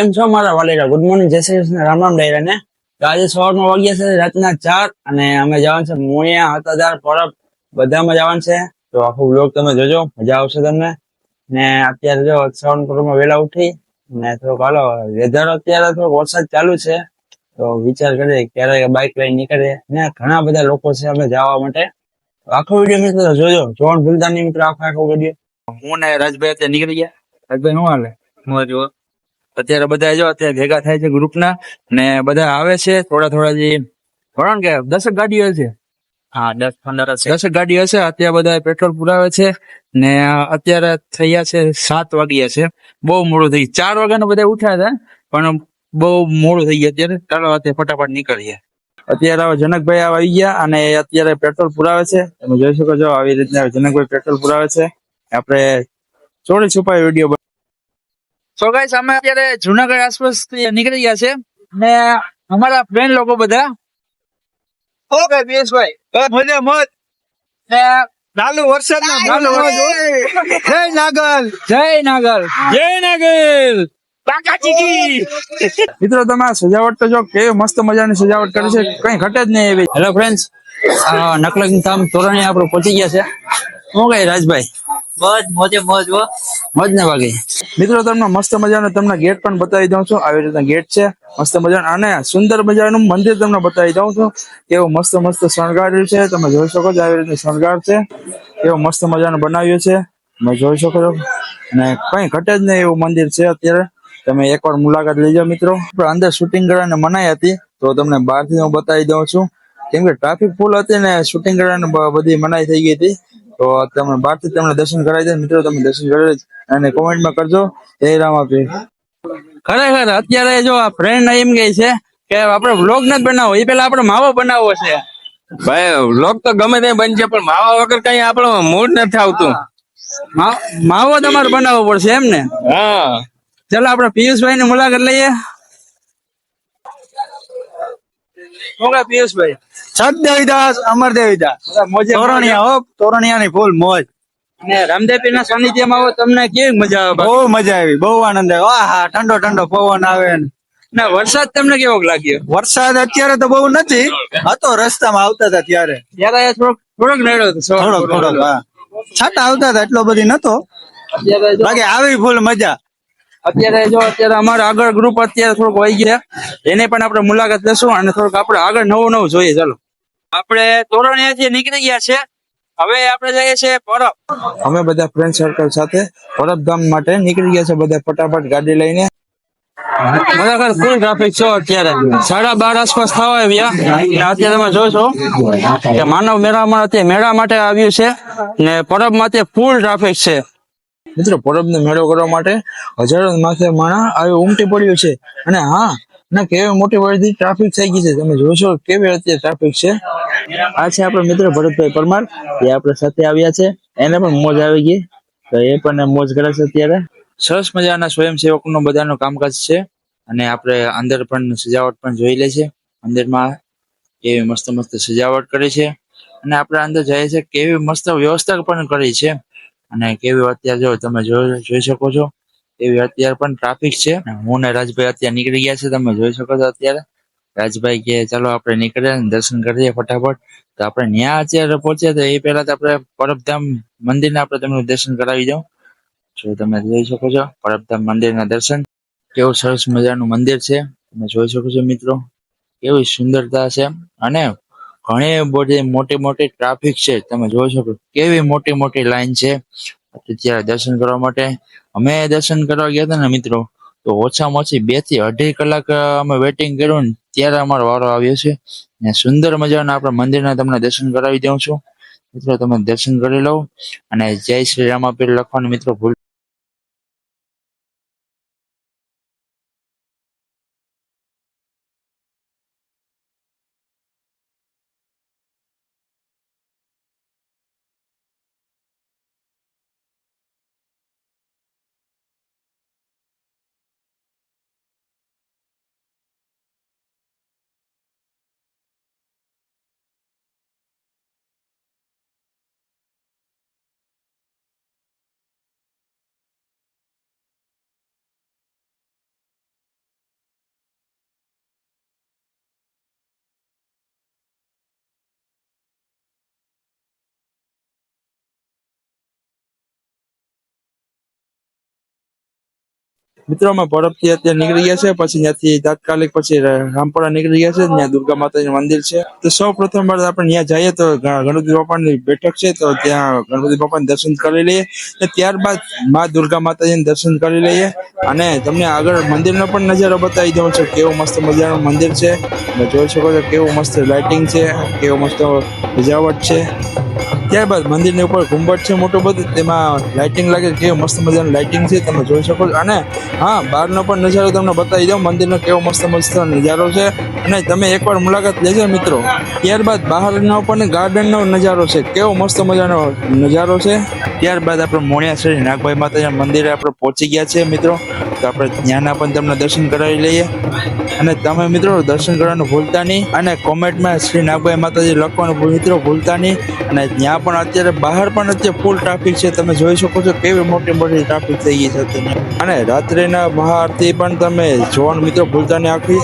કેમ મારા Valera good morning જય શ્રી કૃષ્ણ. રામ રામ ડાયરા ને આજે સવારમાં વાગ્યા છે રાતના ચાર અને અમે જવાનું છે મોણિયા હતાદાર પરબ, બધામાં જવાનું છે. તો આખો બ્લોગ તમે જોજો. મજા આવશે તમને. ને અત્યારે જો સવારમાં પરમાં વહેલા ઉઠી ને થોડોક હાલો, વેધર અત્યારે થોડોક વરસાદ ચાલુ છે. તો વિચાર કરીએ ક્યારે બાઇક લઈને નીકળીએ ને ઘણા બધા લોકો છે અમે જવા માટે. આખો વીડિયો મિત્રો જોજો. જોવાનું ભૂલતા નહીં મિત્રો આખો આખો વીડિયો હું ને રાજભાઈ અત્યારે નીકળી ગયા. રાજભાઈ, શું હાલે? મોજો અત્યારે બધા જો અત્યારે ભેગા થાય છે ગ્રુપના ને બધા આવે છે થોડા થોડા જે કારણ કે દસક ગાડીઓ છે? હા દસ પંદર હશે દસક ગાડીઓ છે અત્યારે બધા પેટ્રોલ પુરાવે છે ને અત્યારે થયા છે સાત વાગ્યા છે. બહુ મોડું થઈ ગયું. ચાર વાગ્યાના બધા ઉઠ્યા હતા પણ બહુ મોડું થઈ ગયું અત્યારે. ચાલો અત્યારે ફટાફટ નીકળીએ. અત્યારે હવે જનકભાઈ આવી ગયા અને અત્યારે પેટ્રોલ પુરાવે છે. તમે જોઈ શકો છો આવી રીતના જનકભાઈ પેટ્રોલ પુરાવે છે. આપણે ચોરી છુપાઈ વીડિયો સો ગાઈસ અમે અત્યારે જુનાગઢ આસપાસ નીકળી ગયા છે ને અમારા ફ્રેન્ડ લોકો બધા. ઓકે પિયુષભાઈ મજા મત. ને નાલુ વરસાદ ના ચાલુ જય નાગલ. જય નાગલ. જય નાગલ. મિત્રો તમે સજાવટ તો જો કેવી મસ્ત મજાની સજાવટ કરી છે. કઈ ઘટે જ નહીં એવી. હેલો ફ્રેન્ડ્સ નકલક ધામ તોરણી આપણે પહોંચી ગયા છે. શું કઈ રાજભાઈ? બસ મોજે મોજ, હો. મોજ ને વાગી મિત્રો, તમને મસ્ત મજાનો તમને ગેટ પણ બતાવી દઉં છું. આવી રીતના ગેટ છે. મસ્ત મજાનો અને સુંદર મજાનું મંદિર તમને બતાવી દઉં છું. કેવું મસ્ત મસ્ત શણગાર્યું છે. તમે જોઈ શકો છો આવી રીતનું શણગાર છે. કેવું મસ્ત મજાનું બનાવ્યું છે. તમે જોઈ શકો છો. અને કઈ ઘટે જ નહીં એવું મંદિર છે અત્યારે. તમે એકવાર મુલાકાત લેજો, મિત્રો. અંદર શૂટિંગ કરવાની મનાઈ હતી, તો તમને બહારથી હું બતાવી દઉં છું. કેમ કે ટ્રાફિક ફૂલ હતી ને શૂટિંગ કરવાની બધી મનાઈ થઈ ગઈ હતી. તો તમે બહારથી તમને દર્શન કરાવી દે મિત્રો તમે દર્શન કરાવી અને કોમેન્ટમાં કરજો. જય રામ આપી. ખરેખર અત્યારે જો આ ફ્રેન્ડ એમ કહે છે કે આપણે વ્લોગ નથી બનાવવો એ પેલા આપણે માવો બનાવવો છે. ભાઈ લોક તો ગમે તે બનશે પણ માવા વગર કઈ આપણો મૂડ નથી આવતું. માવો તમારે બનાવવો પડશે એમ ને? હા. ચાલો આપણે પિયુષભાઈ ની મુલાકાત લઈએ. શું કહે પિયુષભાઈ સદદેવીદાસ અમર દેવીદાસ મોજે તોરણિયા હો. તોરણિયા ની ફૂલ મોજ. ને રામદેવી ના સાનિધ્યમાં તમને કેવી મજા આવે બહુ મજા આવી બહુ આનંદ આવ્યો આહા ઠંડો ઠંડો પવન આવે ને. વરસાદ તમને કેવો લાગ્યો? વરસાદ અત્યારે તો બહુ નથી. હતો રસ્તામાં આવતા હતા ત્યારે. ત્યારે થોડોક થોડોક નડ્યો થોડોક થોડોક. હા. છાટા આવતા હતા એટલો બધી નતો. બાકી આવી ફૂલ મજા. અત્યારે જો અત્યારે અમારા આગળ ગ્રુપ અત્યારે થોડુંક વહી ગયા. એને પણ આપણે મુલાકાત લેશું અને થોડુંક આપણે આગળ નવું નવું જોઈએ. ચાલો. આપણે તોરણિયાથી નીકળી ગયા છે. હવે આપણે જઈએ છીએ પરબ. અમે બધા ફ્રેન્ડ સર્કલ સાથે પરબધામ માટે નીકળી ગયા છે બધા ફટાફટ ગાડી લઈને. ખરેખર ફૂલ ટ્રાફિક છો અત્યારે. સાડા બાર આસપાસ થવા આવ્યા ને અત્યારે તમે જોશો કે માનવ મેળામાં અત્યારે મેળા માટે આવ્યું છે ને પરબ માટે ફૂલ ટ્રાફિક છે. મિત્રો પરબનો મેળો કરવા માટે હજારો માથે માણા આવી ઉમટી પડ્યું છે. અને હા ના, કેવી મોટી બધી ટ્રાફિક થઈ ગઈ છે. તમે જોશો કેવી અત્યારે ટ્રાફિક છે. આ છે આપણા મિત્ર ભરતભાઈ પરમાર. એ આપણા સાથે આવ્યા છે. એને પણ મોજ આવી ગઈ. તો એ પણ મોજ કરે છે અત્યારે. સરસ મજાના સ્વયંસેવકનું બધાનું કામકાજ છે. અને આપણે અંદર પણ સજાવટ પણ જોઈ લે છે. અંદરમાં કેવી મસ્ત મસ્ત સજાવટ કરી છે. અને આપણે અંદર જઈએ છે. કેવી મસ્ત વ્યવસ્થા પણ કરી છે. અને કેવી અત્યારે જો તમે જોઈ શકો છો. એવી અત્યારે પણ ટ્રાફિક છે. હું. ને રાજભાઈ અત્યારે નીકળી ગયા છે તમે જોઈ શકો છો અત્યારે. રાજભાઈ કે ચાલો આપણે નીકળ્યા અને દર્શન કરીએ ફટાફટ. તો આપણે ત્યાં અત્યારે પહોંચ્યા તો એ પહેલા તો આપણે પરબધામ મંદિરને આપણે તમને દર્શન કરાવી દઉં. જો તમે જોઈ શકો છો પરબધામ મંદિરના દર્શન. કેવું સરસ મજાનું મંદિર છે. તમે જોઈ શકો છો મિત્રો કેવી સુંદરતા છે. અને ઘણી બધી મોટી મોટી ટ્રાફિક છે. તમે જોઈ શકો કેવી મોટી મોટી લાઈન છે. અત્યારે દર્શન કરવા માટે અમે દર્શન કરવા ગયા હતા ને મિત્રો, તો ઓછામાં ઓછી બેથી અઢી કલાક અમે વેટિંગ કર્યું ને ત્યારે અમારો વારો આવ્યો છે. ને સુંદર મજાના આપણા મંદિરના તમને દર્શન કરાવી દઉં છું. મિત્રો, તમે દર્શન કરી લો. અને જય શ્રી રામ આપી લખવાનું મિત્રો ભૂલ મિત્રો, અમે બરફથી અત્યારે નીકળી ગયા છે પછી ત્યાંથી તાત્કાલિક પછી રામપુરા નીકળી ગયા છે ત્યાં દુર્ગા માતાજીનું મંદિર છે. તો સૌ પ્રથમ વાર આપણે ત્યાં જઈએ તો ગણપતિ બાપાની બેઠક છે. તો ત્યાં ગણપતિ બાપાને દર્શન કરી લઈએ. અને ત્યારબાદ મા દુર્ગા માતાજીને દર્શન કરી લઈએ. અને તમને આગળ મંદિરનો પણ નજારો બતાવી દઉં છું. કેવું મસ્ત મજાનું મંદિર છે. જોઈ શકો છો કેવું મસ્ત લાઇટિંગ છે. કેવું મસ્ત સજાવટ છે. ત્યારબાદ મંદિરની ઉપર ગુંબજ છે મોટું બધું. તેમાં લાઇટિંગ લાગે કેવું મસ્ત મજાનું લાઇટિંગ છે, તમે જોઈ શકો છો. અને હા, બહારનો પણ નજારો તમને બતાવી દઉં. મંદિરનો કેવો મસ્ત મસ્ત નજારો છે. અને તમે એકવાર મુલાકાત લેજો મિત્રો. ત્યારબાદ બહારનો પણ ગાર્ડનનો નજારો છે. કેવો મસ્ત મજાનો નજારો છે. ત્યારબાદ આપણે મોણિયા શ્રી નાગભાઈ માતાજીના મંદિરે આપણે પહોંચી ગયા છે મિત્રો. તો આપણે ત્યાંના પણ તમને દર્શન કરાવી લઈએ. અને તમે મિત્રો દર્શન કરવાનું ભૂલતા નહીં અને કોમેન્ટમાં શ્રી નાગભાઈ માતાજી લખવાનું મિત્રો ભૂલતા નહીં. અને ત્યાં પણ અત્યારે બહાર પણ અત્યારે ફૂલ ટ્રાફિક છે. તમે જોઈ શકો છો કેવી મોટી મોટી ટ્રાફિક થઈ ગઈ છે અને રાત્રિના બહારથી પણ તમે જોવાનું મિત્રો ભૂલતા નહીં આખી.